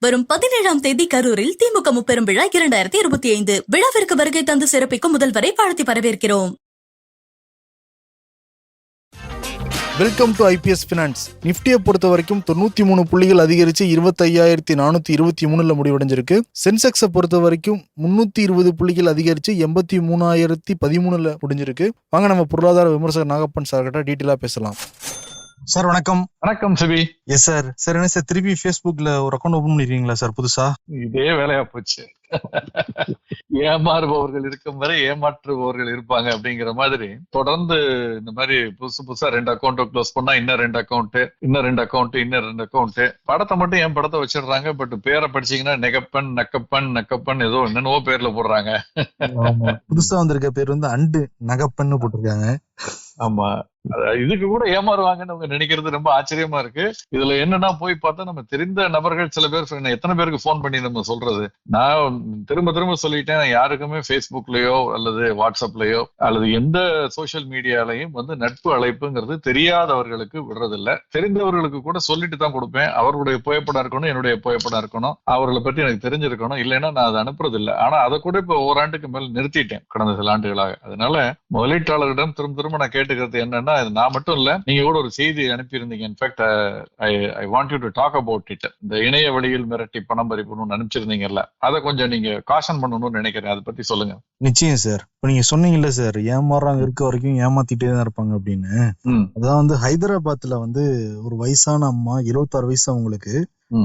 வரும் பதினேழாம் தேதி கரூரில் திமுக முப்பெரும் விழா இரண்டாயிரத்தி இருபத்தி ஐந்து. விழாவிற்கு வருகை தந்து சிறப்பிக்கும் முதல்வரை வாழ்த்தி வரவேற்கிறோம். வெல்கம் டு ஐபிஎஸ் ஃபினான்ஸ் நிஃப்டியை பொறுத்த வரைக்கும் தொண்ணூத்தி மூணு புள்ளிகள் அதிகரித்து இருபத்தையாயிரத்தி நானூத்தி இருபத்தி மூணுல முடிவடைஞ்சிருக்கு. சென்செக்ஸை பொறுத்த வரைக்கும் முன்னூத்தி இருபது புள்ளிகள் அதிகரிச்சு எண்பத்தி மூணாயிரத்தி பதிமூணில் முடிஞ்சிருக்கு. வாங்க நம்ம பொருளாதார விமர்சகர் நாகப்பன் சார்கிட்ட டீட்டெயிலா டீட்டெயிலாக பேசலாம். சார் வணக்கம். வணக்கம் சிபி. எஸ் சார் சார் என்ன சார் திருப்பி ஃபேஸ்புக்கில் ஒரு அக்கௌண்ட் ஓப்பன் பண்ணிருக்கீங்களா சார் புதுசா? இதே வேலையா போச்சு. ஏமாறுபவர்கள் இருக்கும் வரை ஏமாற்றுபவர்கள் இருப்பாங்க அப்படிங்கிற மாதிரி தொடர்ந்து இந்த மாதிரி புதுசு புதுசா ரெண்டு அக்கௌண்ட் க்ளோஸ் பண்ணா இன்னும் ரெண்டு அக்கௌண்ட் இன்னும் ரெண்டு அக்கௌண்ட் இன்னும் ரெண்டு அக்கௌண்ட் படத்தை மட்டும் என் படத்தை வச்சிடுறாங்க பட் பேரை படிச்சீங்கன்னா நெகப்பன் நக்கப்பன் நக்கப்பன் ஏதோ என்னென்னவோ பேர்ல போடுறாங்க. புதுசா வந்திருக்க பேர் வந்து அண்டு நகப்பன்னு போட்டிருக்காங்க. ஆமா. இதுக்கு கூட ஏமாறுவாங்கன்னு அவங்க நினைக்கிறது ரொம்ப ஆச்சரியமா இருக்கு. இதுல என்னன்னா போய் பார்த்தா நம்ம தெரிந்த நபர்கள் சில பேர் எத்தனை பேருக்கு ஃபோன் பண்ணி நம்ம சொல்றது? நான் திரும்ப திரும்ப சொல்லிட்டேன் யாருக்குமே ஃபேஸ்புக்லயோ அல்லது வாட்ஸ்அப்லயோ அல்லது எந்த சோஷியல் மீடியாலையும் வந்து நட்பு அழைப்புங்கிறது தெரியாதவர்களுக்கு விடுறதில்ல. தெரிந்தவர்களுக்கு கூட சொல்லிட்டு தான் கொடுப்பேன். அவர்களுடைய புகைப்படம் இருக்கணும் என்னுடைய புகைப்படம் இருக்கணும் அவர்களை பத்தி எனக்கு தெரிஞ்சிருக்கணும். இல்லைன்னா நான் அதை அனுப்புறது இல்லை ஆனா அதை கூட இப்போ ஓராண்டுக்கு மேல நிறுத்திட்டேன் கடந்த சில ஆண்டுகளாக. அதனால முதலீட்டாளர்களிடம் திரும்ப திரும்ப நான் கேட்டுக்கிறது என்னன்னா இது நான் மட்டும் இல்ல நீங்க கூட ஒரு செய்தி அனுப்பியிருந்தீங்க. In fact I I want you to talk about it இந்த இணைய வழியில் மிரட்டி பணம் பறிக்கணும்னு அனுப்பிச்சிருந்தீங்கல்ல அதை கொஞ்சம் நீங்க காஷன் பண்ணணும்னு நினைக்கிறேன். அதை பத்தி சொல்லுங்க. நிச்சயம் சார். இப்போ நீங்க சொன்னீங்கல்ல சார் ஏமாறாங்க இருக்க வரைக்கும் ஏமாத்திட்டே தான் இருப்பாங்க அப்படின்னு. அதான் வந்து ஹைதராபாத்ல வந்து ஒரு வயசான அம்மா இருபத்தாறு வயசு அவங்களுக்கு.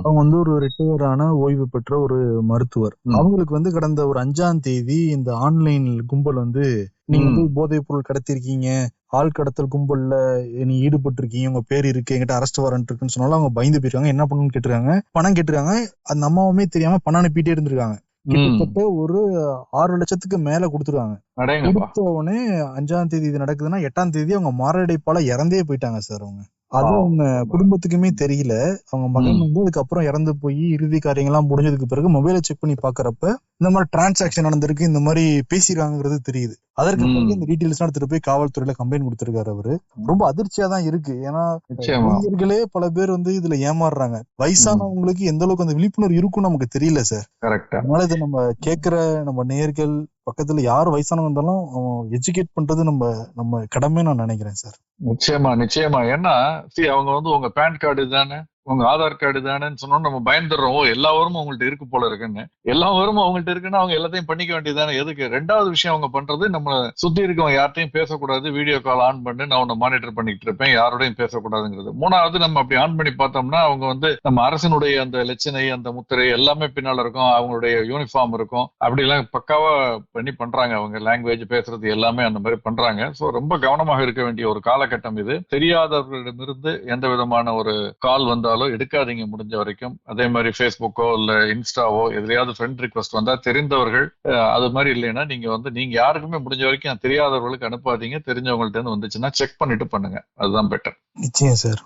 அவங்க வந்து ஒரு ரிட்டையர் ஆன ஓய்வு பெற்ற ஒரு மருத்துவர். அவங்களுக்கு வந்து கடந்த ஒரு அஞ்சாம் தேதி இந்த ஆன்லைன் கும்பல் வந்து நீங்க. வந்து போதைப் பொருள் கடத்திருக்கீங்க ஆள் கடத்தல் கும்பல்ல நீ ஈடுபட்டு இருக்கீங்க உங்க பேர் இருக்கு என்கிட்ட அரெஸ்ட் வாரண்ட் இருக்குன்னு சொன்னாலும் அவங்க பயந்து போயிருக்காங்க. என்ன பண்ணணும்னு கேட்டிருக்காங்க? பணம் கேட்டிருக்காங்க. அந்த அம்மாவுமே தெரியாம பணம் அனுப்பிட்டே இருந்திருக்காங்க. கிட்டத்தட்ட ஒரு ஆறு லட்சத்துக்கு மேல அடேங்கப்பா. கொடுத்த உடனே அஞ்சாம் தேதி இது நடக்குதுன்னா எட்டாம் தேதி அவங்க மாரடைப்பால இறந்தே போயிட்டாங்க சார் அவங்க. அது. அவங்க குடும்பத்துக்குமே தெரியல. அவங்க மகன் வந்து அதுக்கப்புறம் இறந்து போய் இறுதி காரியங்கள்லாம் முடிஞ்சதுக்கு பிறகு மொபைலை செக் பண்ணி பாக்குறப்ப இந்த மாதிரி டிரான்சாக்ஷன் நடந்திருக்கு இந்த மாதிரி பேசிருக்காங்கிறது தெரியுது. அதற்கு. பிறகு இந்த டீட்டெயில்ஸ் எடுத்துட்டு போய் காவல்துறையில கம்ப்ளைண்ட் கொடுத்திருக்காரு அவரு. ரொம்ப அதிர்ச்சியா தான் இருக்கு. ஏன்னா இளைஞர்களே பல பேர் வந்து இதுல ஏமாறுறாங்க. வயசானவங்களுக்கு எந்த அளவுக்கு அந்த விழிப்புணர்வு இருக்கும்னு நமக்கு தெரியல சார் கரெக்டா அதனால இது நம்ம கேக்குற நம்ம நேர்கள் பக்கத்துல யார் வயசானவங்க இருந்தாலும் எஜுகேட் பண்றது நம்ம நம்ம கடமை நான் நினைக்கிறேன் சார் நிச்சயமா நிச்சயமா. ஏன்னா see அவங்க வந்து உங்க பேன் கார்டு தானே? உங்க ஆதார் கார்டு தானேன்னு சொன்னோம் நம்ம பயந்துடுறோம். எல்லா வருமும் அவங்கள்ட்ட இருக்கு போல இருக்குன்னு. எல்லா வருமும் அவங்கள்ட்ட இருக்குன்னா அவங்க எல்லாத்தையும் பண்ணிக்க வேண்டியதானே எதுக்கு? ரெண்டாவது விஷயம் அவங்க பண்றது நம்ம சுத்தி இருக்கவங்க யார்ட்டையும் பேசக்கூடாது. வீடியோ கால் ஆன் பண்ணி நான் உன்னை மானிட்டர் பண்ணிட்டு இருப்பேன். யாரோடையும் பேசக்கூடாதுங்கிறது. மூணாவது நம்ம அப்படி ஆன் பண்ணி பார்த்தோம்னா அவங்க வந்து நம்ம அரசினுடைய அந்த லட்சணை அந்த முத்திரை எல்லாமே பின்னால இருக்கும். அவங்களுடைய யூனிஃபார்ம் இருக்கும். அப்படி எல்லாம் பக்காவா பண்ணி பண்றாங்க அவங்க. லாங்குவேஜ் பேசுறது எல்லாமே அந்த மாதிரி பண்றாங்க. சோ ரொம்ப கவனமாக இருக்க வேண்டிய ஒரு காலகட்டம் இது. தெரியாதவர்களிடமிருந்து எந்த விதமான ஒரு கால் வந்தாலும் எடுக்காதீங்க முடிஞ்ச வரைக்கும். அதே மாதிரி ஃபேஸ்புக்கோ இல்ல இன்ஸ்டாவோ எதுலயாவது ஃப்ரெண்ட் ரிக்வஸ்ட் வந்தா தெரிந்தவர்கள் அது மாதிரி இல்லைன்னா நீங்க வந்து நீங்க யாருக்குமே முடிஞ்ச வரைக்கும் தெரியாதவர்களுக்கு அனுப்பாதீங்க. தெரிஞ்சவங்கள்ட்ட இருந்து வந்துச்சுன்னா செக் பண்ணிட்டு பண்ணுங்க. அதுதான் பெட்டர் நிச்சயம் சார்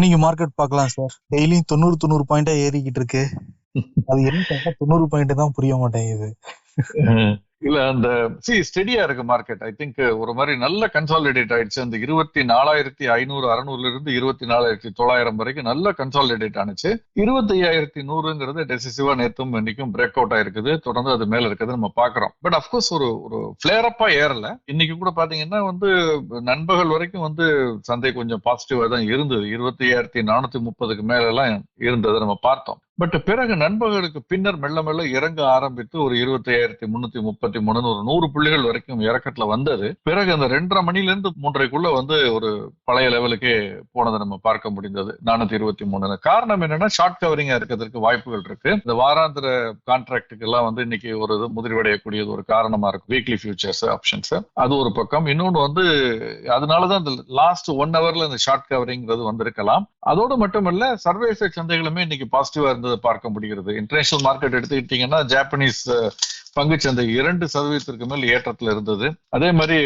நீங்க மார்க்கெட் பார்க்கலாம் சார் டெய்லியும் தொண்ணூறு தொண்ணூறு பாயிண்டா ஏறிக்கிட்டு இருக்கு. அது என்ன தொண்ணூறு பாயிண்ட் தான் புரிய மாட்டேங்குது. இல்ல அந்த சி ஸ்டெடியா இருக்கு மார்க்கெட் ஐ திங்க் ஒரு மாதிரி நல்ல கன்சாலிடேட் ஆயிடுச்சு. அந்த இருபத்தி நாலாயிரத்தி ஐநூறு அறுநூறுல இருந்து இருபத்தி நாலாயிரத்தி தொள்ளாயிரம் வரைக்கும் நல்ல கன்சாலிடேட் ஆனிச்சு. இருபத்தி ஐயாயிரத்தி நூறுங்கிறது டெசிசிவா நேத்தும் இன்னைக்கும் பிரேக் அவுட் ஆயிருக்குது. தொடர்ந்து அது மேல இருக்குது நம்ம பாக்குறோம் பட் அப்கோர்ஸ் ஒரு ஒரு பிளேரப்பா ஏறல. இன்னைக்கு கூட பாத்தீங்கன்னா வந்து நண்பகல் வரைக்கும் வந்து சந்தை கொஞ்சம் பாசிட்டிவா தான் இருந்தது. இருபத்தி ஐயாயிரத்தி நானூத்தி முப்பதுக்கு மேல எல்லாம் இருந்ததை நம்ம பார்த்தோம். பட் பிறகு நண்பர்களுக்கு பின்னர் மெல்ல மெல்ல இறங்க ஆரம்பித்து ஒரு இருபத்தி ஐயாயிரத்தி முன்னூத்தி முப்பத்தி மூணுன்னு ஒரு நூறு புள்ளிகள் வரைக்கும் இறக்கத்துல வந்தது. பிறகு அந்த ரெண்டரை மணில இருந்து மூன்றைக்குள்ள வந்து ஒரு பழைய லெவலுக்கே போனதை நம்ம பார்க்க முடிந்தது. நானூத்தி இருபத்தி மூணு காரணம் என்னன்னா ஷார்ட் கவரிங்கா இருக்கிறதுக்கு வாய்ப்புகள் இருக்கு. இந்த வாராந்திர கான்ட்ராக்டுக்கு எல்லாம் வந்து இன்னைக்கு ஒரு இது முதிர்வடையக்கூடியது ஒரு காரணமா இருக்கு வீக்லி ஃபியூச்சர்ஸ் ஆப்ஷன்ஸ் அது ஒரு பக்கம். இன்னொன்னு வந்து அதனாலதான் இந்த லாஸ்ட் ஒன் ஹவர்ல இந்த ஷார்ட் கவரிங்கிறது வந்திருக்கலாம். அதோடு மட்டுமல்ல சர்வேச சந்தைகளுமே இன்னைக்கு பாசிட்டிவா இருந்தது. பார்க்க முடிகிறது. இன்டர்நேஷனல் மார்க்கெட் எடுத்துக்கிட்டீங்கன்னா ஜாப்பனீஸ் பங்குச்சந்தை இரண்டு சதவீதத்திற்கு மேல் ஏற்றத்துல இருந்தது. அதே மாதிரி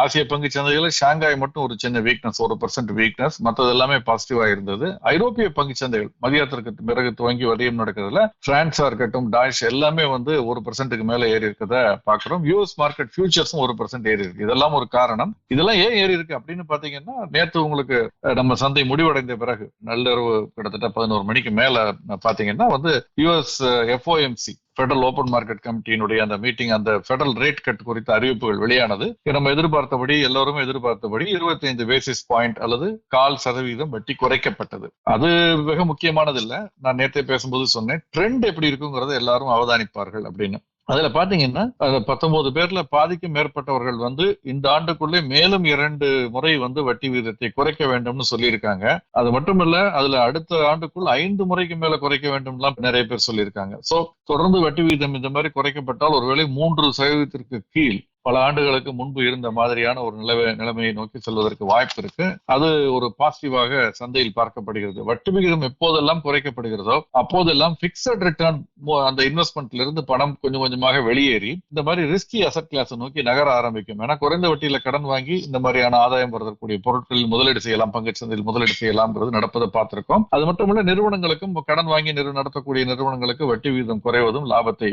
ஆசிய பங்கு சந்தையில ஷாங்காய் மட்டும் ஒரு சின்ன வீக்னஸ் ஒரு பர்சன்ட் வீக்னஸ் மற்றது எல்லாமே பாசிட்டிவா இருந்தது. ஐரோப்பிய பங்கு சந்தைகள் மதியத்திற்கு பிறகு துவங்கி வரையும் நடக்கிறதுல பிரான்ஸா இருக்கட்டும் டாஷ் எல்லாமே வந்து ஒரு பர்சன்ட்டுக்கு மேல ஏறி இருக்கிறத பாக்குறோம் யூஎஸ் மார்க்கெட் ஃபியூச்சர்ஸும் ஒரு பர்சன்ட் ஏறி இருக்கு. இதெல்லாம் ஒரு காரணம். இதெல்லாம் ஏன் ஏறி இருக்கு அப்படின்னு பாத்தீங்கன்னா நேத்து உங்களுக்கு நம்ம சந்தை முடிவடைந்த பிறகு நள்ளிரவு கிட்டத்தட்ட பதினோரு மணிக்கு மேல பாத்தீங்கன்னா வந்து US FOMC federal open market கமிட்டியினுடைய அந்த மீட்டிங் அந்த ஃபெடரல் ரேட் கட் குறித்த அறிவிப்புகள் வெளியானது. நம்ம எதிர்பார்த்தபடி எல்லோரும் எதிர்பார்த்தபடி 25 பேசிஸ் பாயிண்ட் அல்லது கால் சதவீதம் வட்டி குறைக்கப்பட்டது. அது மிக முக்கியமானது இல்ல நான் நேற்றே பேசும்போது சொன்னேன் ட்ரெண்ட் எப்படி இருக்குங்கிறத எல்லாரும் அவதானிப்பார்கள் அப்படின்னு. அதுல பாத்தீங்கன்னா அது பத்தொன்பது பேர்ல பாதிக்கும் மேற்பட்டவர்கள் வந்து இந்த ஆண்டுக்குள்ளே மேலும் இரண்டு முறை வந்து வட்டி விகிதத்தை குறைக்க வேண்டும்னு சொல்லியிருக்காங்க. அது மட்டுமல்ல அதுல அடுத்த ஆண்டுக்குள் ஐந்து முறைக்கு மேல குறைக்க வேண்டும்லாம் நிறைய பேர் சொல்லியிருக்காங்க. சோ தொடர்ந்து வட்டி விகிதம் இந்த மாதிரி குறைக்கப்பட்டால் ஒருவேளை மூன்று சதவீதத்திற்கு கீழ் பல ஆண்டுகளுக்கு முன்பு இருந்த மாதிரியான ஒரு நிலைமை நிலைமையை நோக்கி செல்வதற்கு வாய்ப்பு இருக்கு. அது ஒரு பாசிட்டிவாக சந்தையில் பார்க்கப்படுகிறது. வட்டி விகிதம் எப்போதெல்லாம் குறைக்கப்படுகிறதோ அப்போதெல்லாம் பிக்சட் ரிட்டர்ன் அந்த இன்வெஸ்ட்மெண்ட்ல இருந்து பணம் கொஞ்சம் கொஞ்சமாக வெளியேறி இந்த மாதிரி ரிஸ்கி அசட் கிளாஸ் நோக்கி நகர ஆரம்பிக்கும். ஏன்னா குறைந்த வட்டியில கடன் வாங்கி இந்த மாதிரியான ஆதாயம் வரக்கூடிய பொருட்களில் முதலீடு செய்யலாம் பங்குச்சந்தையில் முதலீடு செய்யலாம்ங்கிறது நடப்பதை பார்த்திருக்கோம். அது மட்டுமல்ல நிறுவனங்களுக்கும் கடன் வாங்கி நடத்தக்கூடிய நிறுவனங்களுக்கு வட்டி விகிதம் குறைவதும் லாபத்தை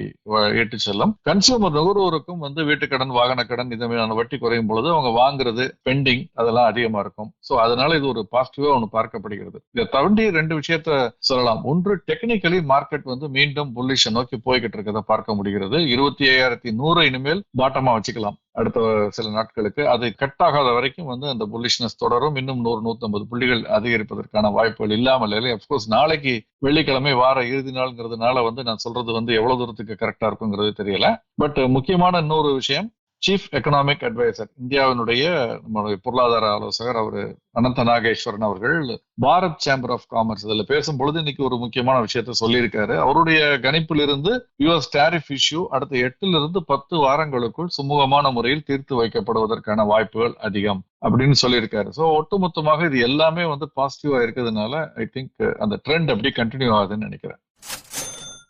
ஏற்றி செல்லும். கன்சியூமர் நுகர்வோருக்கும் வந்து வீட்டு கடன் வாகன கடன் இந்த மாதிரியான வட்டி குறையும் பொழுது அவங்க வாங்குறது பெண்டிங் அதெல்லாம் அதிகமா இருக்கும். சோ அதனால இது ஒரு பாசிட்டிவா ஒன்று பார்க்கப்படுகிறது. இதை தவண்டி ரெண்டு விஷயத்த சொல்லலாம். ஒன்று டெக்னிக்கலி மார்க்கெட் வந்து மீண்டும் புல்லிஷ நோக்கி போய்கிட்டு இருக்கிறத பார்க்க முடிகிறது. இருபத்தி ஐயாயிரத்தி நூறு இனிமேல் பாட்டமா வச்சுக்கலாம். அடுத்த சில நாட்களுக்கு. அது கட் ஆகாத வரைக்கும் வந்து அந்த புல்லிஷ்னஸ் தொடரும். இன்னும் நூறு நூத்தம்பது புள்ளிகள் அதிகரிப்பதற்கான வாய்ப்புகள் இல்லாமல் இல்லை. அப்கோர்ஸ் நாளைக்கு வெள்ளிக்கிழமை வார இறுதி நாள்ங்கிறதுனால வந்து நான் சொல்றது வந்து எவ்வளவு தூரத்துக்கு கரெக்டா இருக்குங்கிறது தெரியல. பட் முக்கியமான இன்னொரு விஷயம் சீஃப் எக்கனாமிக் அட்வைசர் இந்தியாவினுடைய நம்மளுடைய பொருளாதார ஆலோசகர் அவரு அனந்த நாகேஸ்வரன் அவர்கள் பாரத் சேம்பர் ஆஃப் காமர்ஸ் இதுல பேசும்பொழுது இன்னைக்கு ஒரு முக்கியமான விஷயத்த சொல்லியிருக்காரு. அவருடைய கணிப்பிலிருந்து யுஎஸ் டேரிஃப் இஷ்யூ அடுத்த எட்டுல இருந்து பத்து வாரங்களுக்குள் சுமூகமான முறையில் தீர்த்து வைக்கப்படுவதற்கான வாய்ப்புகள் அதிகம் அப்படின்னு சொல்லியிருக்காரு. ஸோ ஒட்டுமொத்தமாக இது எல்லாமே வந்து பாசிட்டிவா இருக்கிறதுனால ஐ திங்க் அந்த ட்ரெண்ட் அப்படி கண்டினியூ ஆகுதுன்னு நினைக்கிறேன்.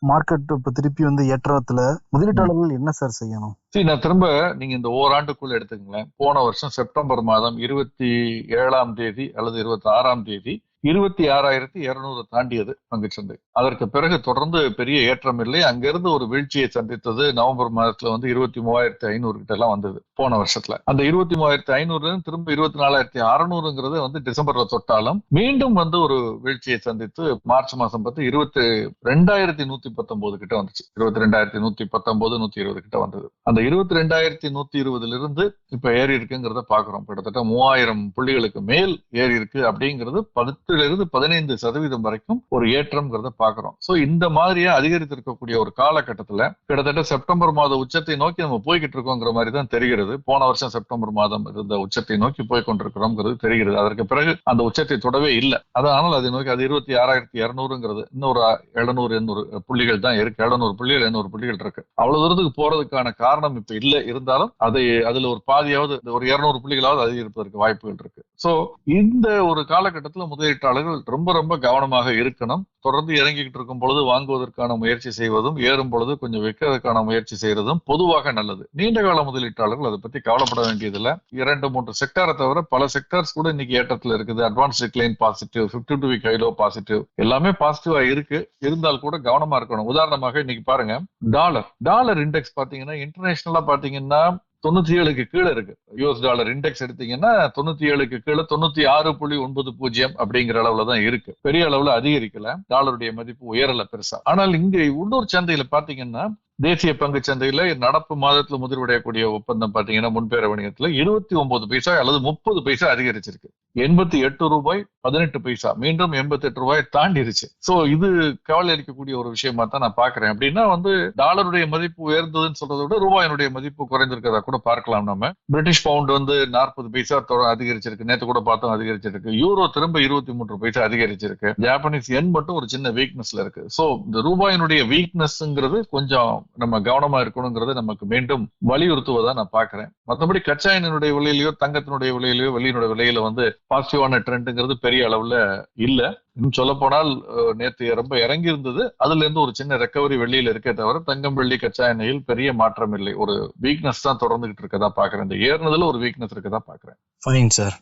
மார்க்கெட் இப்ப திருப்பி வந்து ஏற்றத்துல முதலீட்டாளர்கள் என்ன சார் செய்யணும்? சரி நான் திரும்ப நீங்க இந்த ஓராண்டுக்குள்ள எடுத்துக்கங்களேன். போன வருஷம் செப்டம்பர் மாதம் இருபத்தி ஏழாம் தேதி அல்லது இருபத்தி ஆறாம் தேதி இருபத்தி ஆறாயிரத்தி இருநூறு தாண்டியது பங்குச்சந்தை அதற்கு பிறகு தொடர்ந்து பெரிய ஏற்றம் இல்லை. அங்கிருந்து ஒரு வீழ்ச்சியை சந்தித்தது நவம்பர் மாதத்துல வந்து இருபத்தி மூவாயிரத்தி ஐநூறு கிட்ட எல்லாம் வந்தது போன வருஷத்துல. அந்த இருபத்தி மூவாயிரத்தி ஐநூறுல இருந்து திரும்ப இருபத்தி நாலாயிரத்தி அறுநூறுங்கிறது வந்து டிசம்பர்ல தொட்டாலும் மீண்டும் வந்து ஒரு வீழ்ச்சியை சந்தித்து மார்ச் மாசம் பார்த்து இருபத்தி ரெண்டாயிரத்தி நூத்தி பத்தொன்பது கிட்ட வந்துச்சு. இருபத்தி ரெண்டாயிரத்தி நூத்தி பத்தொன்பது நூத்தி இருபது கிட்ட வந்தது. அந்த இருபத்தி ரெண்டாயிரத்தி நூத்தி இருபதுல இருந்து இப்ப ஏறி இருக்குங்கிறத பாக்குறோம். கிட்டத்தட்ட மூவாயிரம் புள்ளிகளுக்கு மேல் ஏறி இருக்கு அப்படிங்கிறது பத்துல இருந்து பதினைந்து சதவீதம் வரைக்கும் ஒரு ஏற்றம்ங்கிறத பாக்குறோம் சோ இந்த மாதிரியா அதிகரித்திருக்கக்கூடிய ஒரு காலகட்டத்துல கிட்டத்தட்ட செப்டம்பர் மாத உச்சத்தை நோக்கி நம்ம போய்கிட்டு இருக்கோங்கிற மாதிரி தான் தெரிகிறது. போன வருஷம் செப்டம்பர் மாதம் இருந்த உச்சத்தை நோக்கி போய் கொண்டிருக்கிறோம்ங்கிறது தெரிகிறது. அதற்கு பிறகு அந்த உச்சத்தை தொடவே இல்லை. அதனால் அதை நோக்கி அது இருபத்தி ஆறாயிரத்தி இருநூறுங்கிறது இன்னொரு எழுநூறு எண்ணூறு புள்ளிகள் தான் இருக்கு. எழுநூறு புள்ளிகள் எண்ணூறு புள்ளிகள் இருக்கு. அவ்வளவு தூரத்துக்கு போறதுக்கான காரணம் இப்ப இல்லை. இருந்தாலும் அதை அதுல ஒரு பாதியாவது ஒரு இருநூறு புள்ளிகளாவது அதிகரிப்பதற்கு வாய்ப்புகள் இருக்கு. சோ இந்த ஒரு காலகட்டத்துல முதலீட்டாளர்கள் ரொம்ப ரொம்ப கவனமாக இருக்கணும். தொடர்ந்து இறங்கிக்கிட்டு இருக்கும் பொழுது வாங்குவதற்கான முயற்சி செய்வதும் ஏறும் பொழுது கொஞ்சம் விற்கிறதுக்கான முயற்சி செய்யறதும் பொதுவாக நல்லது. நீண்ட கால முதலீட்டாளர்கள் அதை பத்தி கவலைப்பட வேண்டியதில்லை. இரண்டு மூன்று செக்டாரை தவிர பல செக்டார்ஸ் கூட இன்னைக்கு ஏற்றத்துல இருக்குது. Advance decline positive fifty two week high low positive எல்லாமே பாசிட்டிவா இருக்கு. இருந்தால் கூட கவனமா இருக்கணும். உதாரணமாக இன்னைக்கு பாருங்க டாலர் டாலர் இண்டெக்ஸ் பாத்தீங்கன்னா இன்டர்நேஷனலா பாத்தீங்கன்னா தொண்ணூத்தி ஏழுக்கு கீழே இருக்கு. யூஎஸ் டாலர் இண்டெக்ஸ் எடுத்தீங்கன்னா தொண்ணூத்தி ஏழுக்கு கீழே தொண்ணூத்தி ஆறு புள்ளி ஒன்பது பூஜ்ஜியம் அப்படிங்கிற அளவுல தான் இருக்கு. பெரிய அளவுல அதிகரிக்கல. டாலருடைய மதிப்பு உயரல பெருசா. ஆனால் இங்க உள்ளூர் சந்தையில பாத்தீங்கன்னா தேசிய பங்கு சந்தையில நடப்பு மாதத்துல முதிர்வடையக்கூடிய ஒப்பந்தம் பாத்தீங்கன்னா முன்பேர வணிகத்துல இருபத்தி ஒன்பது பைசா அல்லது முப்பது பைசா அதிகரிச்சிருக்கு. எண்பத்தி எட்டு ரூபாய் பதினெட்டு பைசா மீண்டும் எண்பத்தி எட்டு ரூபாய் தாண்டிருச்சு. சோ இது கவலை அளிக்கக்கூடிய ஒரு விஷயமா தான் நான் பாக்குறேன். அப்படின்னா வந்து டாலருடைய மதிப்பு உயர்ந்ததுன்னு சொல்றதை விட ரூபாயினுடைய மதிப்பு குறைந்திருக்கிறதா கூட பார்க்கலாம் நம்ம பிரிட்டிஷ் பவுண்ட் வந்து நாற்பது பைசா அதிகரிச்சிருக்கு. நேத்து கூட பார்த்தோம் அதிகரிச்சிருக்கு. யூரோ திரும்ப இருபத்தி மூன்று பைசா அதிகரிச்சிருக்கு. ஜாப்பனீஸ் எண் மட்டும் ஒரு சின்ன வீக்னஸ்ல இருக்கு. சோ இந்த ரூபாயினுடைய வீக்னஸ்ங்கிறது கொஞ்சம் நம்ம கவனமா இருக்கணுங்கிறத நமக்கு மீண்டும் வலியுறுத்துவதா நான் பாக்குறேன் மற்றபடி கச்சா எண்ணெயினுடைய விலையிலயோ தங்கத்தினுடைய விலையிலயோ வெளியினுடைய விலையில வந்து பாசிட்டிவான ட்ரெண்டுங்கிறது பெரிய அளவுல இல்ல. இன்னும் சொல்ல போனால் நேற்று ரொம்ப இறங்கி இருந்தது அதுல இருந்து ஒரு சின்ன ரெக்கவரி வெளியில இருக்கே தவிர தங்கம் வெள்ளி கச்சா எண்ணெயில் பெரிய மாற்றம் இல்லை. ஒரு வீக்னஸ் தான் தொடர்ந்துகிட்டு இருக்கதா பாக்குறேன் இந்த ஏறினதுல ஒரு வீக்னஸ் இருக்கதா பாக்குறேன் ஃபைன் சார்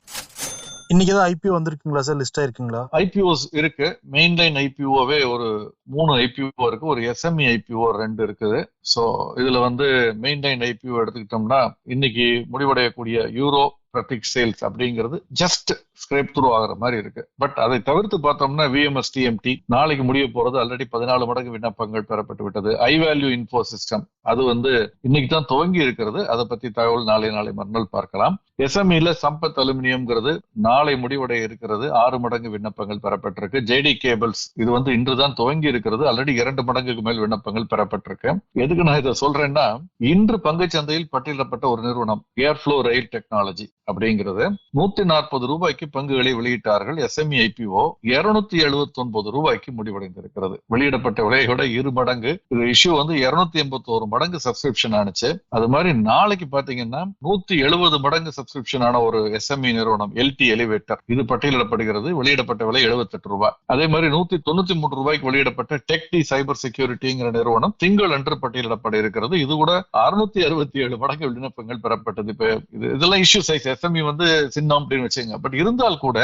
இன்னைக்கு ஏதாவது ஐபிஓ வந்திருக்குங்களா சார்? லிஸ்ட் ஆயிருக்குங்களா? ஐபிஓஸ் இருக்கு. மெயின் லைன் ஐபிஓவே ஒரு மூணு ஐபிஓ இருக்கு. ஒரு எஸ்எம்இ ஐபிஓ ரெண்டு இருக்குது. ஸோ இதுல வந்து மெயின் லைன் ஐபிஓ எடுத்துக்கிட்டோம்னா இன்னைக்கு முடிவடையக்கூடிய யூரோ ட்ராஃபிக் சேல்ஸ் அப்படிங்கிறது ஜஸ்ட் ஸ்கிரேப் த்ரூ ஆகிற மாதிரி இருக்கு. பட் அதை தவிர்த்து பார்த்தோம்னா விஎம்எஸ் டிஎம்டி நாளைக்கு முடிய போறது ஆல்ரெடி பதினாலு மடங்கு விண்ணப்பங்கள் பெறப்பட்டு விட்டது. ஐ வேல்யூ இன்ஃபோ சிஸ்டம் அது வந்து இன்னைக்கு தான் துவங்கி இருக்கிறது. அதை பத்தி தகவல் நாளை நாளை மறுநாள் பார்க்கலாம். எஸ்எம்இல சம்பத் அலுமினியம்ங்கிறது நாளை முடிவடைய இருக்கிறது. ஆறு மடங்கு விண்ணப்பங்கள் பெறப்பட்டிருக்கு. ஜேடி கேபிள்ஸ் இது வந்து இன்றுதான் துவங்கி இருக்கிறது. ஆல்ரெடி இரண்டு மடங்குக்கு மேல் விண்ணப்பங்கள் பெறப்பட்டிருக்கு. எதுக்கு நான் இதை சொல்றேன்னா இன்று பங்குச்சந்தையில் பட்டியலிடப்பட்ட ஒரு நிறுவனம் ஏர்ஃப்ளோ ரயில் டெக்னாலஜி அப்படிங்கிறது நூத்தி நாற்பது ரூபாய்க்கு பங்குகளை வெளியிட்டார்கள் எஸ்எம்இ ஐபிஓ இருநூத்தி எழுபத்தி ஒன்பது ரூபாய்க்கு முடிவடைந்திருக்கிறது. வெளியிடப்பட்ட விலையை விட இரு மடங்கு. இது இஷ்யூ வந்து இருநூத்தி எண்பத்தி ஒரு மடங்கு சப்ஸ்கிரிப்ஷன் ஆனிச்சு. அது மாதிரி நாளைக்கு பாத்தீங்கன்னா நூத்தி எழுபது மடங்கு சப்ஸ்கிரிப்ஷன் ஆன ஒரு எஸ்எம்இ நிறுவனம் எல்டி எலிவேட்டர் இது பட்டியலிடப்படுகிறது. வெளியிடப்பட்ட விலை எழுபத்தெட்டு ரூபாய். அதே மாதிரி நூத்தி தொண்ணூத்தி மூன்று ரூபாய்க்கு வெளியிடப்பட்ட டெக்டி சைபர் செக்யூரிட்டிங்கிற நிறுவனம் திங்கள் அன்று பட்டியலிடப்பட இருக்கிறது. இது கூட அறுநூத்தி அறுபத்தி ஏழு மடங்கு விண்ணப்பங்கள் பெறப்பட்டது. இப்ப இதெல்லாம் இஷ்யூ சைஸ் எஃப்எம்இ வந்து சின்னம் அப்படின்னு வச்சுங்க பட் இருந்தால் கூட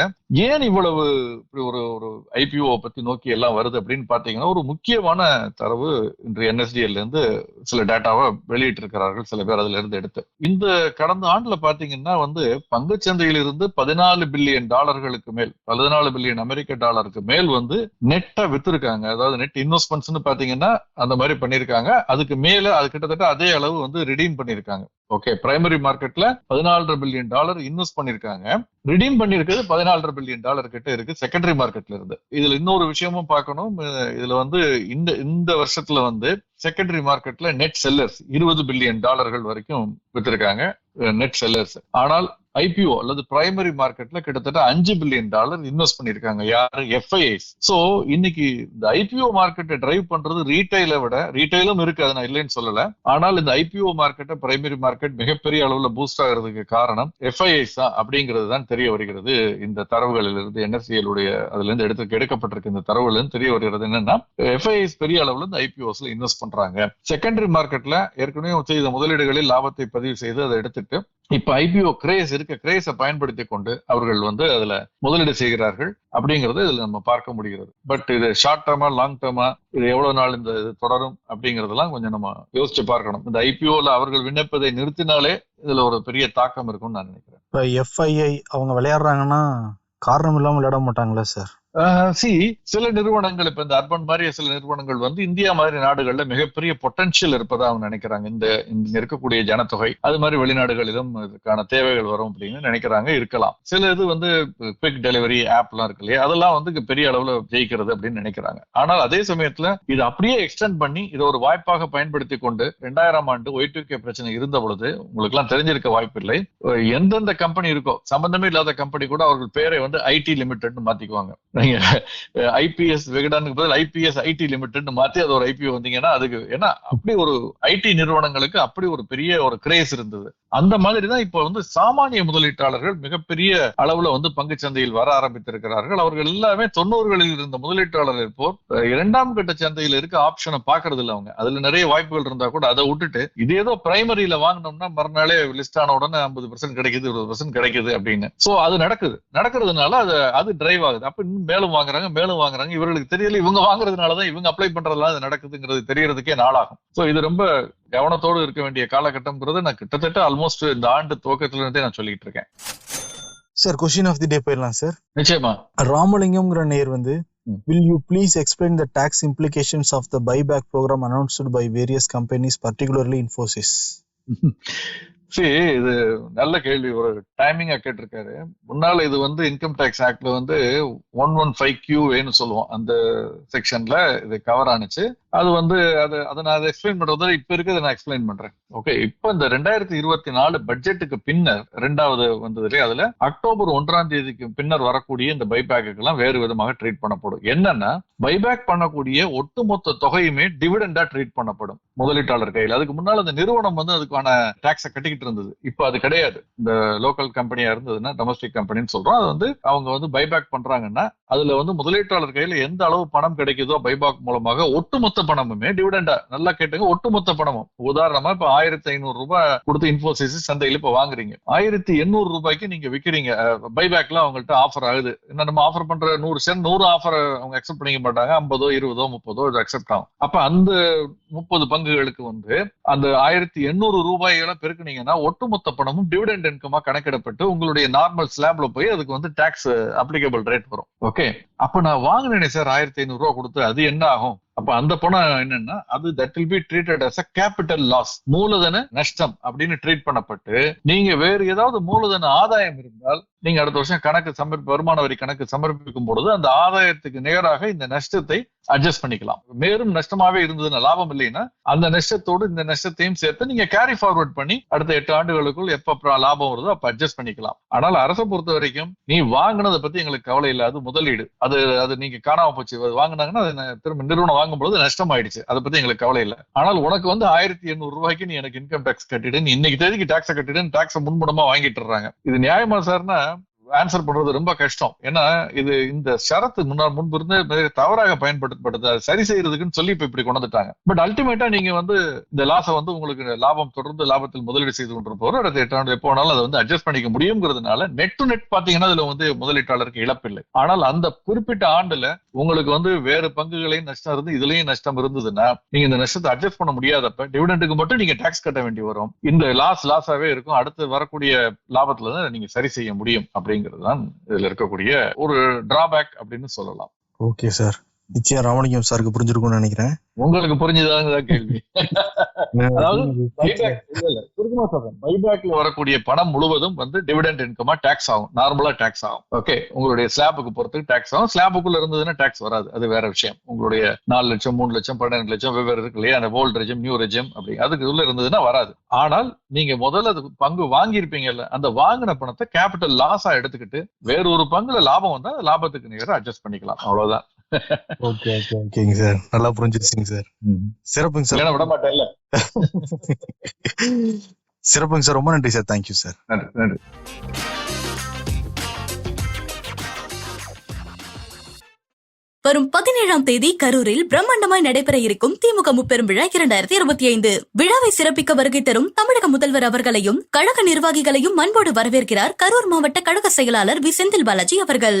ஏன் இவ்வளவு இப்படி ஒரு ஒரு ஐபிஓ பத்தி நோக்கி எல்லாம் வருது அப்படின்னு பாத்தீங்கன்னா ஒரு முக்கியமான தரவு இன்று என்எஸ்டிஎல்ல இருந்து சில டேட்டாவை வெளியிட்டு இருக்கிறார்கள் சில பேர் அதுல இருந்து எடுத்து. இந்த கடந்த ஆண்டுல பாத்தீங்கன்னா வந்து பங்குச்சந்தையில் இருந்து பதினாலு பில்லியன் டாலர்களுக்கு மேல் பதினாலு பில்லியன் அமெரிக்க டாலருக்கு மேல் வந்து நெட்டா வித்துருக்காங்க. அதாவது நெட் இன்வெஸ்ட்மெண்ட்ஸ்னு பாத்தீங்கன்னா அந்த மாதிரி பண்ணிருக்காங்க அதுக்கு மேல அது கிட்டத்தட்ட அதே அளவு வந்து ரிடீம் பண்ணிருக்காங்க ஓகே பிரைமரி மார்க்கெட்ல பதினாலரை பில்லியன் டாலர் இன்வெஸ்ட் பண்ணிருக்காங்க. ரிடீம் பண்ணிருக்கிறது பதினாலரை பில்லியன் டாலர் கிட்ட இருக்கு செகண்டரி மார்க்கெட்ல இருந்து. இதுல இன்னொரு விஷயமும் பார்க்கணும். இதுல வந்து இந்த இந்த வருஷத்துல வந்து செகண்டரி மார்க்கெட்ல நெட் செல்லர்ஸ் இருபது பில்லியன் டாலர்கள் வரைக்கும் வித்திருக்காங்க நெட் செல்லர்ஸ் ஆனால் ஐபிஓ அல்லது பிரைமரி மார்க்கெட்ல கிட்டத்தட்ட அஞ்சு பில்லியன் டாலர் இன்வெஸ்ட் பண்ணிருக்காங்க யாரு? எஃப்ஐஐஸ் சோ இன்னைக்கு இந்த ஐபிஓ மார்க்கெட்டை டிரைவ் பண்றது ரீட்டைலை விட ரீட்டைலும் இருக்கு அதை நான் இல்லைன்னு சொல்லல. ஆனால் இந்த ஐபிஓ மார்க்கெட்டை பிரைமரி மார்க்கெட் மிகப்பெரிய அளவுல பூஸ்ட் ஆகிறதுக்கு காரணம் எஃப்ஐஐஸ் தான் அப்படிங்கிறது தான் தெரிய வருகிறது. இந்த தரவுகளில் இருந்து என்எஸ்சிஎல் உடைய அதுல இருந்து எடுத்து எடுக்கப்பட்டிருக்க இந்த தரவுல இருந்து தெரிய வருகிறது என்னன்னா எஃப்ஐஐஸ் பெரிய அளவுல இந்த ஐபிஓஸ்ல இன்வெஸ்ட் பண்றாங்க. செகண்டரி மார்க்கெட்ல ஏற்கனவே செய்த முதலீடுகளில் லாபத்தை பதிவு செய்து அதை எடுத்துட்டு இப்ப ஐபிஓ கிரேஸ் இருக்க கிரேஸை பயன்படுத்தி கொண்டு அவர்கள் வந்து அதுல முதலீடு செய்கிறார்கள் அப்படிங்கறத இதுல நம்ம பார்க்க முடிகிறது. பட் இது ஷார்ட் டேர்மா லாங் டேர்மா இது எவ்வளவு நாள் இந்த இது தொடரும் அப்படிங்கறதெல்லாம் கொஞ்சம் நம்ம யோசிச்சு பார்க்கணும். இந்த ஐபிஓல அவர்கள் விண்ணப்பதை நிறுத்தினாலே இதுல ஒரு பெரிய தாக்கம் இருக்கும்னு நான் நினைக்கிறேன். இப்போ எஃப்ஐஐ அவங்க விளையாடுறாங்கன்னா காரணம் இல்லாம விளையாட மாட்டாங்களா சார் சி சில நிறுவனங்கள் இப்ப இந்த அர்பன் மாதிரி சில நிறுவனங்கள் வந்து இந்தியா மாதிரி நாடுகள்ல மிகப்பெரிய பொட்டன்ஷியல் இருப்பதா அவங்க நினைக்கிறாங்க. இந்த இங்க இருக்கக்கூடிய ஜனத்தொகை அது மாதிரி வெளிநாடுகளிலும் இதுக்கான தேவைகள் வரும் அப்படின்னு நினைக்கிறாங்க இருக்கலாம். சில இது வந்து குவிக் டெலிவரி ஆப்லாம் இருக்கு இல்லையா? அதெல்லாம் வந்து பெரிய அளவுல ஜெயிக்கிறது அப்படின்னு நினைக்கிறாங்க. ஆனால் அதே சமயத்துல இது அப்படியே எக்ஸ்டெண்ட் பண்ணி இதை ஒரு வாய்ப்பாக பயன்படுத்தி கொண்டு ரெண்டாயிரம் ஆண்டு ஒய் டூ கே பிரச்சனை இருந்த பொழுது உங்களுக்கு எல்லாம் தெரிஞ்சிருக்க வாய்ப்பு இல்லை. எந்தெந்த கம்பெனி இருக்கோ சம்பந்தமே இல்லாத கம்பெனி கூட அவர்கள் பேரை வந்து ஐடி லிமிடெட்னு மாத்திக்குவாங்க. நீங்க ஐபிஎஸ் விகடானுக்கு பதில் ஐபிஎஸ் ஐடி லிமிடெட் மாத்தி அது ஒரு ஐபிஓ வந்தீங்கன்னா அதுக்கு ஏன்னா அப்படி ஒரு ஐடி நிறுவனங்களுக்கு அப்படி ஒரு பெரிய ஒரு கிரேஸ் இருந்தது. அந்த மாதிரி தான் இப்போ வந்து சாமானிய முதலீட்டாளர்கள் மிகப்பெரிய அளவுல வந்து பங்கு சந்தையில் வர ஆரம்பித்திருக்கிறார்கள். அவர்கள் எல்லாமே தொண்ணூறுகளில் இருந்த முதலீட்டாளர்கள் இப்போ இரண்டாம் கட்ட சந்தையில் இருக்க ஆப்ஷனை பாக்குறது இல்ல அவங்க. அதுல நிறைய வாய்ப்புகள் இருந்தா கூட அதை விட்டுட்டு இது ஏதோ பிரைமரியில வாங்கினோம்னா மறுநாளே லிஸ்ட் ஆன உடனே ஐம்பது பர்சன்ட் கிடைக்குது இருபது பர்சன்ட் கிடைக்குது அப்படின்னு. சோ அது நடக்குது. நடக்கிறதுனால அது அது டிரைவ் ஆகுது. அப்ப இன்னும் மேலும் வாங்குறாங்க மேலும் வாங்குறாங்க. இவர்களுக்கு தெரியல இவங்க வாங்குறதுனாலதான் இவங்க அப்ளை பண்றதுனால அது நடக்குதுங்கிறது தெரியறதுக்கே நாளாகும். சோ இது ரொம்ப கவனத்தோடு இருக்க வேண்டிய காலகட்டம்ங்கிறது நான் கிட்டத்தட்ட ஆல்மோஸ்ட் இந்த ஆண்டு துவக்கத்துல இருந்தே நான் சொல்லிட்டு இருக்கேன். Sir question of the day போயிடலாம் சார் நிச்சயமா. ராமலிங்கம்ங்கிற நேர் வந்து. Will you please explain the tax implications of the buyback programme announced by various companies particularly Infosys see இது நல்ல கேள்வி. ஒரு டைமிங்கா கேட்டிருக்காரு. முன்னால இது வந்து இன்கம் டேக்ஸ் ஆக்ட்ல வந்து ஒன் ஒன் ஃபைவ் கியூ சொல்லுவோம். அந்த செக்ஷன்ல இது கவர் ஆனிச்சு. அது வந்து அது அதை நான் அதை எக்ஸ்பிளைன் பண்றதை இப்ப இருக்கிறத நான் எக்ஸ்பிளைன் பண்றேன். ஓகே இப்ப இந்த ரெண்டாயிரத்தி இருபத்தி நாலு பட்ஜெட்டுக்கு பின்னர் ரெண்டாவது வந்தது இல்லையா அதுல அக்டோபர் ஒன்றாம் தேதிக்கு பின்னர் வரக்கூடிய இந்த பைபேக்கு எல்லாம் வேறு விதமாக ட்ரீட் பண்ணப்படும். என்னன்னா பைபேக் பண்ணக்கூடிய ஒட்டுமொத்த தொகையுமே டிவிடெண்டா ட்ரீட் பண்ணப்படும் முதலீட்டாளர் கையில். அதுக்கு முன்னால் அந்த நிறுவனம் வந்து அதுக்கான டாக்ஸை கட்டிக்கிட்டு இருந்தது. இப்போ அது கிடையாது. இந்த லோக்கல் கம்பெனியா இருந்ததுன்னா டொமஸ்டிக் கம்பெனின்னு சொல்றோம். அது வந்து அவங்க வந்து பைபேக் பண்றாங்கன்னா அதுல வந்து முதலீட்டாளர் கையில எந்த அளவு பணம் கிடைக்குதோ பைபேக் மூலமாக ஒட்டுமொத்த பணமுமே டிவிடெண்டா நல்லா கேட்டுங்க. ஒட்டுமொத்த பணமும். உதாரணமா இப்ப ஆயிரத்தி ஐநூறு ரூபாய் கொடுத்து இன்ஃபோசிஸ் சந்தையில இப்ப வாங்குறீங்க. ஆயிரத்தி எண்ணூறு ரூபாய்க்கு நீங்க விக்கிறீங்க. பைபேக்ல அவங்கள்ட்ட ஆஃபர் ஆகுது. என்ன நம்ம ஆஃபர் பண்ற நூறு ஷேர் நூறு ஆஃபர் அவங்க அக்செப்ட் பண்ணிக்க மாட்டாங்க. ஐம்பதோ இருபதோ முப்பதோ இது அக்செப்ட் ஆகும். அப்ப அந்த முப்பது பங்குகளுக்கு வந்து அந்த ஆயிரத்தி எண்ணூறு ரூபாய்களை பெருக்குனீங்கன்னா ஒட்டுமொத்த பணமும் டிவிடெண்ட் இன்கமா கணக்கிடப்பட்டு உங்களுடைய நார்மல் ஸ்லாப்ல போய் அதுக்கு வந்து டாக்ஸ் அப்ளிகபிள் ரேட் வரும். ஓகே அப்ப நான் வாங்கினேனே சார் ஆயிரத்தி ஐநூறு ரூபா கொடுத்து அது என்ன ஆகும்? அப்ப அந்த பணம் என்னன்னா அது that will be treated as a capital loss மூலதன நஷ்டம் அப்படின்னு ட்ரீட் பண்ணப்பட்டு நீங்க வேறு ஏதாவது மூலதன ஆதாயம் இருந்தால் நீங்க அடுத்த வருஷம் கணக்கு சமர்ப்பி வருமான வரி கணக்கு சமர்ப்பிக்கும் பொழுது அந்த ஆதாயத்துக்கு நேராக இந்த நஷ்டத்தை அட்ஜஸ்ட் பண்ணிக்கலாம். மேலும் நஷ்டமாவே இருந்ததுன்னா லாபம் இல்லைன்னா அந்த நஷ்டத்தோடு இந்த நஷ்டத்தையும் சேர்த்து நீங்க கேரி ஃபார்வர்ட் பண்ணி அடுத்த எட்டு ஆண்டுகளுக்குள் எப்ப லாபம் வருதோ அப்ப அட்ஜஸ்ட் பண்ணிக்கலாம். ஆனால் அரசை பொறுத்த வரைக்கும் நீ வாங்கினதை பத்தி எங்களுக்கு கவலை இல்லை. அது முதலீடு. அது அது நீங்க காணாம போச்சு. வாங்கினாங்கன்னா அது திரும்ப நிறுவனம் வாங்கும்போது நஷ்டம் ஆயிடுச்சு அதை பத்தி எங்களுக்கு கவலை இல்லை. ஆனால் உனக்கு வந்து ஆயிரத்தி எண்ணூறு ரூபாய்க்கு நீ எனக்கு இன்கம் டாக்ஸ் கட்டிடு நீ இன்னைக்கு தேதிக்கு டாக்ஸ் கட்டிடுன்னு டாக்ஸ் முன்பணமா வாங்கிட்டு இது நியாயமா சார்னா ஆன்சர் பண்றது ரொம்ப கஷ்டம். ஏன்னா இது இந்த ஷரத்து முன்னாள் முன்பு இருந்து மிக தவறாக பயன்படுத்தப்பட்டது. அதை சரி செய்யறதுக்குன்னு சொல்லி இப்ப இப்படி கொண்டு வந்துட்டாங்க பட் அல்டிமேட்டா நீங்க வந்து இந்த லாஸை வந்து உங்களுக்கு லாபம் தொடர்ந்து லாபத்தில் முதலீடு செய்து கொண்டிருப்போர் அடுத்த எட்டு ஆண்டு எப்போ வேணாலும் அதை வந்து அட்ஜஸ்ட் பண்ணிக்க முடியுங்கிறதுனால நெட் டு நெட் பாத்தீங்கன்னா அதுல வந்து முதலீட்டாளருக்கு இழப்பில்லை. ஆனால் அந்த குறிப்பிட்ட ஆண்டுல உங்களுக்கு வந்து வேறு பங்குகளையும் நஷ்டம் இருந்து இதுலயும் நஷ்டம் இருந்ததுன்னா நீங்க இந்த நஷ்டத்தை அட்ஜஸ்ட் பண்ண முடியாதப்ப டிவிடெண்டுக்கு மட்டும் நீங்க டாக்ஸ் கட்ட வேண்டி வரும். இந்த லாஸ் லாஸாவே இருக்கும். அடுத்து வரக்கூடிய லாபத்துல தான் நீங்க சரி செய்ய முடியும். அப்படிங்கிறது தான் இதுல இருக்கக்கூடிய ஒரு டிராபேக் அப்படின்னு சொல்லலாம். ஓகே சார் நிச்சயம் ராமலிங்கம் சாருக்கு புரிஞ்சிருக்கும்னு நினைக்கிறேன். உங்களுக்கு புரிஞ்சுதாங்க கேள்வி. சுருக்கமா சொல்றேன். பைபேக்ல வரக்கூடிய பணம் முழுவதும் வந்து டிவிடெண்ட் இன்கமா டாக்ஸ் ஆகும். நார்மலா டாக்ஸ் ஆகும். ஓகே உங்களுடைய ஸ்லாபுக்கு பொறுத்து டாக்ஸ் ஆகும். ஸ்லாபுக்குள்ள இருந்ததுன்னா டாக்ஸ் வராது. அது வேற விஷயம். உங்களுடைய நாலு லட்சம் மூணு லட்சம் பன்னெண்டு லட்சம் வெவ்வேறு இருக்கு இல்லையா? அந்த ஓல்ட் ரெஜிம் நியூ ரெஜிம் அப்படி. அதுக்கு உள்ள இருந்ததுன்னா வராது. ஆனால் நீங்க முதல்ல அது பங்கு வாங்கியிருப்பீங்கல்ல அந்த வாங்கின பணத்தை கேபிட்டல் லாஸா எடுத்துக்கிட்டு வேற ஒரு பங்குல லாபம் வந்தா லாபத்துக்கு நிகர அட்ஜஸ்ட் பண்ணிக்கலாம். அவ்வளவுதான். ஓகே ஓகே ஓகேங்க சார் நல்லா புரிஞ்சிருச்சுங்க சார் சிறப்புங்க சார் விட மாட்டேன்ல. சிறப்புங்க சார் ரொம்ப நன்றி சார் தேங்க்யூ சார் நன்றி நன்றி. வரும் பதினேழாம் தேதி கரூரில் பிரம்மாண்டமாய் நடைபெற இருக்கும் திமுக முப்பெரும் விழா இரண்டாயிரத்தி இருபத்தி ஐந்து. விழாவை சிறப்பிக்க வருகை தரும் தமிழக முதல்வர் அவர்களையும் கழக நிர்வாகிகளையும் அன்போடு வரவேற்கிறார் கரூர் மாவட்ட கழக செயலாளர் வி செந்தில் பாலாஜி அவர்கள்.